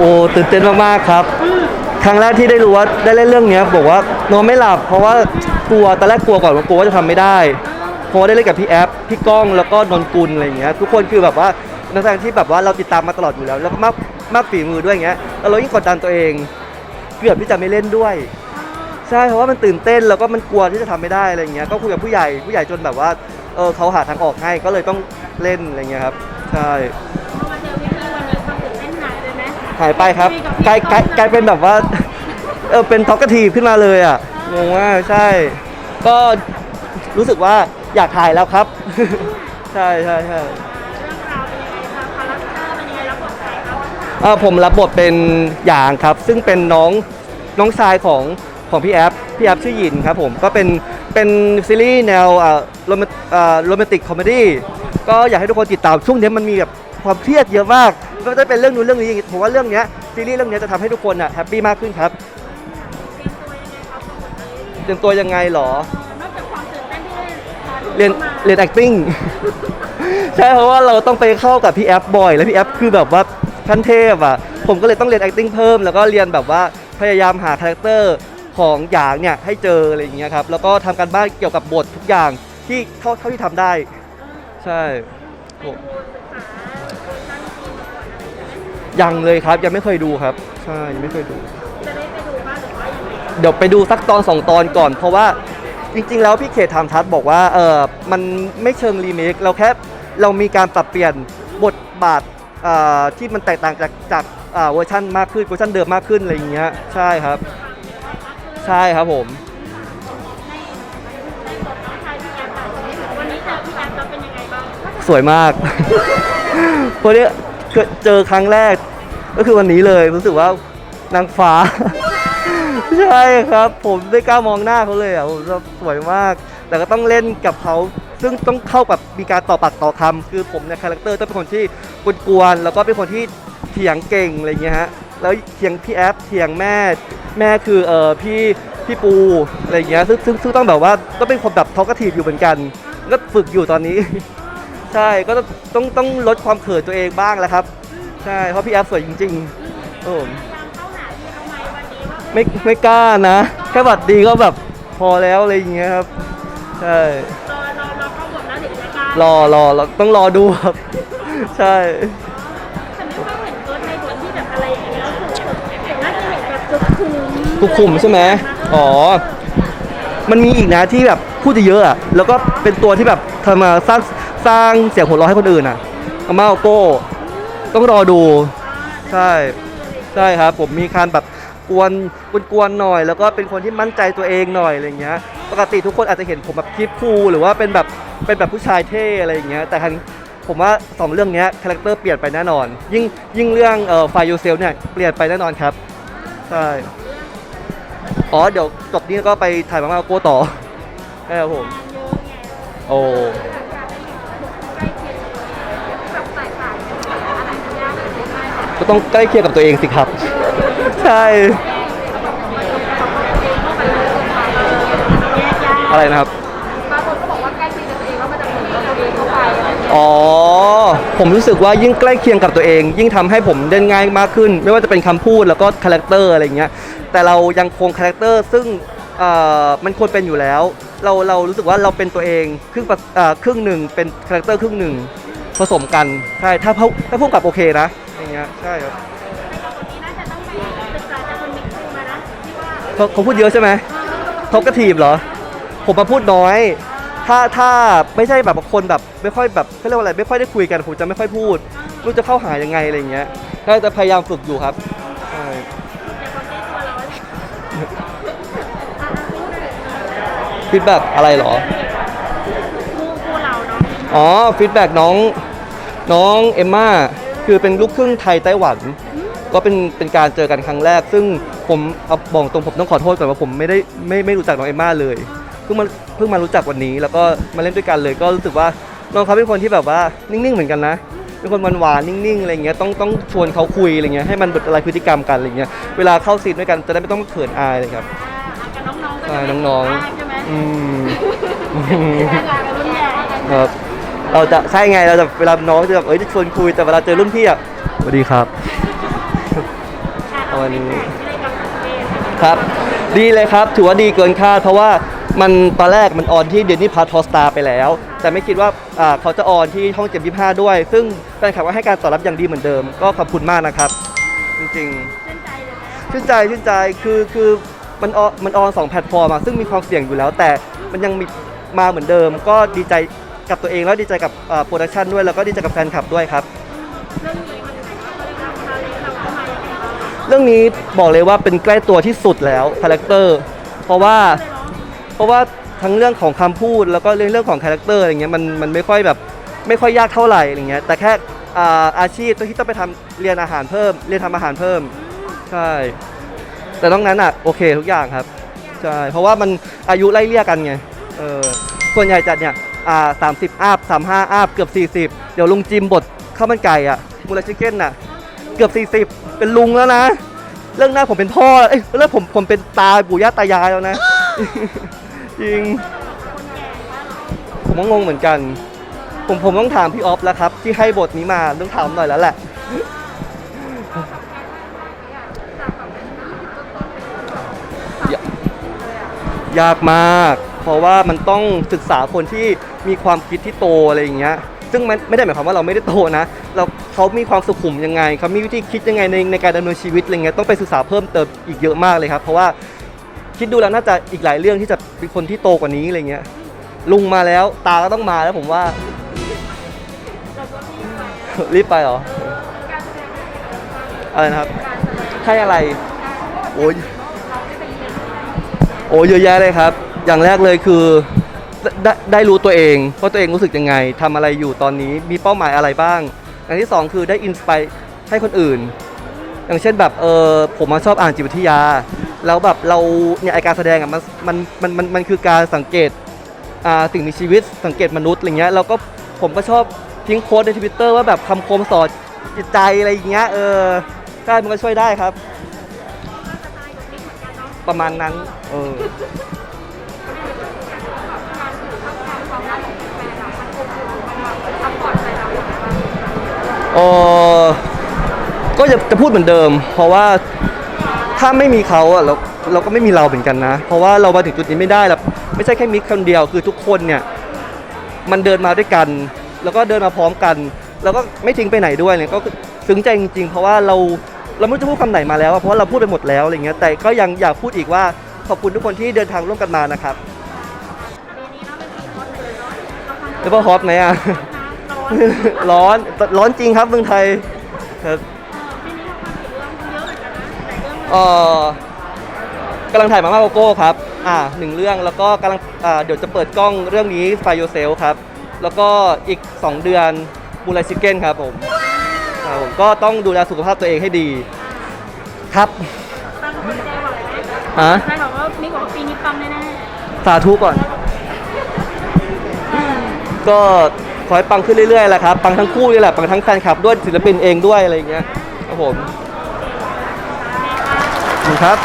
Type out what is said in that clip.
โอ้ตื่นเต้นมากๆครับ ครั้งแรกที่ได้รู้ว่าได้เล่นเรื่องเนี้ยบอกว่านอนไม่หลับ เพราะว่ากลัวตอนแรกกลัวก่อนว่ากลัวว่าจะทำไม่ได้เพราะว่าได้เล่นกับพี่แอฟพี่ก้องแล้วก็นนกุลอะไรอย่างเงี้ยทุกคนคือแบบว่านักแสดงที่แบบว่าเราติดตามมาตลอดอยู่แล้ว แล้วก็มากมากฝีมือด้วยอย่างเงี้ยแล้วเรายิ่งกดดันตัวเอง เกือบที่จะไม่เล่นด้วย ใช่เพราะว่ามันตื่นเต้นแล้วก็มันกลัวที่จะทำไม่ได้อะไรอย่างเงี้ยก็คุยกับผู้ใหญ่ผู้ใหญ่จนแบบว่าเออเขาหาทางออกให้ก็เลยต้องเล่นอะไรเงี้ยครับใช่ หมหายไปครับกลายกลายกลายเป็นแบบว่า เออเป็นท็อกกทีขึ้นมาเลยอะงงมากใช่ ก็รู้สึกว่าอยากถ่ายแล้วครับ ใช่ใช่ใช่เรื่องราวเป็นยังไงคะคาแรคเตอร์เป็นยังไงรับบทใครคะเออผมรับบทเป็นหยางครับ ซึ่งเป็นน้องน้องชายของของพี่แอฟพี่แอฟชื่อหยินครับผมก็เป็นเป็นซีรีส์แนวอ่าโรแมนอ่าโรแมนติกคอมเมดี้ก็อยากให้ทุกคนติดตามช่วงนี้มันมีแบบความเครียดเยอะมาก ไม่ว่าจะเป็นเรื่องนู้นเรื่องนี้อย่างงี้ผมว่าเรื่องเนี้ยซีรีส์เรื่องเนี้ยจะทำให้ทุกคนอะแฮปปี้มากขึ้นครับเตรียมตัวยังไงครับกับบทนี้เตรียมตัวยังไงเหรอ นอกจากความตื่นเต้นที่ได้พาทุกคเรียนมาเรียน acting ใช่เพราะว่าเราต้องไปเข้ากับพี่แอฟบ่อย แล้วพี่แอฟคือแบบว่าขั้นเทพอะผมก็เลยต้องเรียน acting เพิ่ม แล้วก็เรียนแบบว่าพยายามหาคาแรคเตอร์ของหยางเนี่ยให้เจออะไรอย่างเงี้ยครับแล้วก็ทำการบ้านเกี่ยวกับบททุกอย่างที่เท่าเท่าที่ทำได้ ใช่โอ้ ยังเลยครับยังไม่เคยดูครับ ใช่ยังไม่เคยดู จะได้ไปดูบ้างหรือว่ายังไงเดี๋ยวไปดูสักตอนสองตอนก่อน เพราะว่าจริง ๆ แล้วพี่เขตทำทัศน์บอกว่าเออมันไม่เชิงรีเมคเราแค่เรามีการปรับเปลี่ยนบทบาทเอ่อที่มันแตกต่างจากจากอ่าเวอร์ชันมากขึ้นเวอร์ชันเดิมมากขึ้นอะไรอย่างเงี้ยใช่ครับ ใช่ครับผม สวยมากเพราะเนี้ยเจอครั้งแรก ก็คือวันนี้เลยรู้สึกว่านางฟ้า ใช่ครับ ผมไม่กล้ามองหน้าเขาเลยอะผมว่าสวยมาก แต่ก็ต้องเล่นกับเขาซึ่งต้องเข้ากับมีการต่อปากต่อคำคือผมเนี่ยคาแรคเตอร์ต้องเป็นคนที่กวนๆแล้วก็เป็นคนที่เถียงเก่งอะไรเงี้ยฮะแล้วเถียงพี่แอฟเถียงแม่แม่คือเออพี่พี่ปูอะไรเงี้ยซึ่งซึ่งซึ่งต้องแบบว่าก็เป็นคนแบบทอกทีฟอยู่เหมือนกัน ก็ฝึกอยู่ตอนนี้ ใช่ก็ต้องต้องต้องลดความเขินตัวเองบ้างแหล้วครับ ใช่เพราะพี่แอฟสวยจริงๆโอ้พยายามเข้าหาพี่เขาไหมวันนี้ว่าไม่ไม่กล้านะ แค่บัตรดีก็แบบพอแล้วอะไรอย่างเงี้ยครับใช่รอรอรอเข้าบทแล้วถึงจะกล้ารอรอเราต้องรอดูครับ ใช่ แต่ไม่ค่อยเห็นเกิร์ลในบทที่แบบอะไรอย่างเงี้ยแล้วคือแบบเห็นน่าจะเห็นแบบสุขุมทุกคุมใช่ไหมอ๋อ มันมีอีกนะที่แบบพูดเยอะๆอะแล้วก็เป็นตัวที่แบบทำมาสร้าง สร้างเสียงหัวเราะให้คนอื่นอะอามาโก้ต้องรอดู ใช่ใช่ครับ ผมมีการแบบกวนกวนๆหน่อย แล้วก็เป็นคนที่มั่นใจตัวเองหน่อยอะไรเงี้ย ปกติทุกคนอาจจะเห็นผมแบบคลิปคูลหรือว่าเป็นแบบเป็นแบบผู้ชายเท่อะไรอย่างเงี้ยแต่ครั้งผมว่าสองเรื่องนี้คาแรคเตอร์เปลี่ยนไปแน่นอน ยิ่งยิ่งเรื่องเอ่อไฟยูเซลเนี่ยเปลี่ยนไปแน่นอนครับใช่อ๋อเดี๋ยวจบนี้ก็ไปถ่ายมามาโก้ต่อใช่ครับผมโอ้ ต้องใกล้เคียงกับตัวเองสิครับ ใช่แยกยากอะไรนะครับ บางคนก็บอกว่าใกล้ชิดกับตัวเองแล้วมันจะเหมือนกับตัวเองเข้าไปอะไรอย่างเงี้ยอ๋อ ผมรู้สึกว่ายิ่งใกล้เคียงกับตัวเอง ยิ่งทำให้ผมเล่นง่ายมากขึ้น ไม่ว่าจะเป็นคำพูดแล้วก็คาแรคเตอร์อะไรเงี้ยแต่เรายังคงคาแรคเตอร์ซึ่งเอ่อมันควรเป็นอยู่แล้ว เราเรารู้สึกว่าเราเป็นตัวเองครึ่งปะเอ่อครึ่งหนึ่งเป็นคาแรคเตอร์ครึ่งหนึ่งผสมกันใช่ถ้าเขาถ้าพุ่งกับโอเคนะอย่าง เงี้ยใช่ครับวันนี้น่าจะต้องไปศึกษาจากคนมิกซ์มานะที่ว่าเขาเขาพูดเยอะใช่ไหมทอกกระทีบเหรอ ผมมาพูดน้อย ถ้าถ้าไม่ใช่แบบคนแบบไม่ค่อยแบบเขาเรียกว่าอะไรไม่ค่อยได้คุยกันผมจะไม่ค่อยพูดไม่รู้จะเข้าหายังไงอะไรอย่างเงี้ยก็จะพยายามฝึกอยู่ครับใช่เดี๋ยวคนใกล้ตัวเราฟีดแบ็กอะไรเหรอคู่คู่เราเนาะอ๋อฟีดแบ็กน้องน้องเอมม่า คือเป็นลูกครึ่งไทยไต้หวัน ก็เป็นเป็นการเจอกันครั้งแรก ซึ่งผมเอาบอกตรงผมต้องขอโทษก่อนว่าผมไม่ได้ไม่ไม่รู้จักน้องเอมม่าเลยเพิ่งมาเพิ่งมารู้จักวันนี้ แล้วก็มาเล่นด้วยกันเลยก็รู้สึกว่าน้องเขาเป็นคนที่แบบว่านิ่งๆเหมือนกันนะเป็นคนหวานๆนิ่งๆอะไรเงี้ยต้องต้องชวนเขาคุยอะไรเงี้ยให้มันแบบอะไรพฤติกรรมกันอะไรเงี้ยเวลาเข้าซีนด้วยกันจะได้ไม่ต้องเขินอายเลยครับกับน้องๆก็ใช่จะน้องๆใช่ไหมๆอืมใช่กับรุ่นใหญ่ครับ เราจะใช่ไงเราจะเวลาน้องจะแบบเอ้ยจะชวนคุยแต่เวลาเจอรุ่นพี่อะสวัสดีครับวันนี้ที่ได้กับประเทศครับ ดีเลยครับถือว่าดีเกินคาดเพราะว่ามันตอนแรกมันออนที่เดนนี่พาร์ทอสตาไปแล้ว แต่ไม่คิดว่าอ่าเขาจะออนที่ช่องเจ็ดยี่ห้าด้วย ซึ่งแฟนคลับก็ให้การตอบรับอย่างดีเหมือนเดิม ก็ขอบคุณมากนะครับ จริงๆชื่นใจเลยนะชื่นใจชื่นใจคือคือมันออนมันออนสองแพลตฟอร์มอะซึ่งมีความเสี่ยงอยู่แล้ว แต่มันยังมีมาเหมือนเดิม ก็ดีใจ กับตัวเองแล้วดีใจกับโปรดักชันด้วยแล้วก็ดีใจกับแฟนคลับด้วยครับ เรื่องนี้บอกเลยว่าเป็นใกล้ตัวที่สุดแล้วคาแรคเตอร์เพราะว่าเพราะว่าทั้งเรื่องของคำพูดแล้วก็เรื่องเรื่องของคาแรคเตอร์อะไรเงี้ยมันมันไม่ค่อยแบบไม่ค่อยยากเท่าไหร่อะไรเงี้ยแต่แค่อาอาชีพที่ต้องไปทำเรียนอาหารเพิ่ม เรียนทำอาหารเพิ่มใช่แต่นอกนั้นอะโอเคทุกอย่างครับใช่เพราะว่ามันอายุไล่เลี่ยกันไงเออส่วนใหญ่จัดเนี่ย อ่าสามสิบอัพสามห้าอัพเกือบสี่สิบเดี๋ยวลุงจิมบทข้าวมันไก่อะมูลชิเก้นน่ะ เกือบสี่สิบเป็นลุงแล้วนะ เรื่องหน้าผมเป็นพ่อเอ้ยเรื่องผมผมเป็นตาปู่ย่าตายายแล้วนะ จริงคนแก่บ้านเราผมก็งงเหมือนกัน ผมผมต้องถามพี่ออฟแล้วครับ ที่ให้บทนี้มาต้องถามหน่อยแล้วแหละยากมาก เพราะว่ามันต้องศึกษาคนที่ มีความคิดที่โตอะไรอย่างเงี้ยซึ่งมันไม่ได้หมายความว่าเราไม่ได้โตนะ เราเขามีความสุขุมยังไงเขามีวิธีคิดยังไงในในการดำเนินชีวิตอะไรเงี้ยต้องไปศึกษาเพิ่มเติมอีกเยอะมากเลยครับเพราะว่าคิดดูแล้วน่าจะอีกหลายเรื่องที่จะเป็นคนที่โตกว่านี้อะไรเงี้ยลุงมาแล้วตาก็ต้องมาแล้วผมว่าเราก็ที่ไปรีบไปเหรออะไรนะครับการแสดงให้อะไรโอ้ยเราได้เป็นเรียนที่ไหนโอ้เยอะแยะเลยครับ อย่างแรกเลยคือ ได้ได้รู้ตัวเองว่าตัวเองรู้สึกยังไงทำอะไรอยู่ตอนนี้มีเป้าหมายอะไรบ้างอย่างที่สองคือได้อินสไปให้คนอื่น อย่างเช่นแบบเออผมมาชอบอ่านจิตวิทยา แล้วแบบเราเนี่ยการแสดงอะมันมันมันมันมันคือการสังเกตอ่าสิ่งมีชีวิตสังเกตมนุษย์อะไรเงี้ยแล้วก็ผมก็ชอบทิ้งโค้ดในทวิตเตอร์ว่าแบบคำคมสอนจิตใจอะไรอย่างเงี้ยเออใช่มันก็ช่วยได้ครับ ประมาณนั้นเออ จะจะพูดเหมือนเดิม เพราะว่าถ้าไม่มีเขาอะเราเราก็ไม่มีเราเหมือนกันนะ เพราะว่าเรามาถึงจุดนี้ไม่ได้แล้วไม่ใช่แค่มิกคนเดียวคือทุกคนเนี่ยมันเดินมาด้วยกัน แล้วก็เดินมาพร้อมกัน แล้วก็ไม่ทิ้งไปไหนด้วยเนี่ยก็ซึ้งใจจริง ๆ เพราะว่าเราเราไม่รู้จะพูดคำไหนมาแล้วอะเพราะว่าเราพูดไปหมดแล้วอะไรเงี้ยแต่ก็ยังอยากพูดอีกว่าขอบคุณทุกคนที่เดินทางร่วมกันมานะครับปีนี้เนาะเป็นปีฮอตเลยเนาะเราทำเรียกว่าฮอตไหมอะน้ำร้อนร้อนร้อนจริงครับเมืองไทยครับ เรื่องเอ่อกำลังถ่ายมาม่าโกโก้ครับ อ่าหนึ่งเรื่องแล้วก็กำลังอ่าเดี๋ยวจะเปิดกล้องเรื่องนี้ไฟโยเซลครับ แล้วก็อีก 2 เดือนมูลชิเก้นครับผมครับผมก็ต้องดูแลสุขภาพตัวเองให้ดี ครับตั้งใจบอกเลยนะฮะใครบอกว่ามิกบอกว่าปีนี้ปั๊มแน่สาธุก่อน ก็ขอให้ปังขึ้นเรื่อยๆแหละครับ ปังทั้งคู่นี่แหละ ปังทั้งแฟนคลับด้วยศิลปินเองด้วยอะไรอย่างเงี้ยครับผมขอบ คุณครับ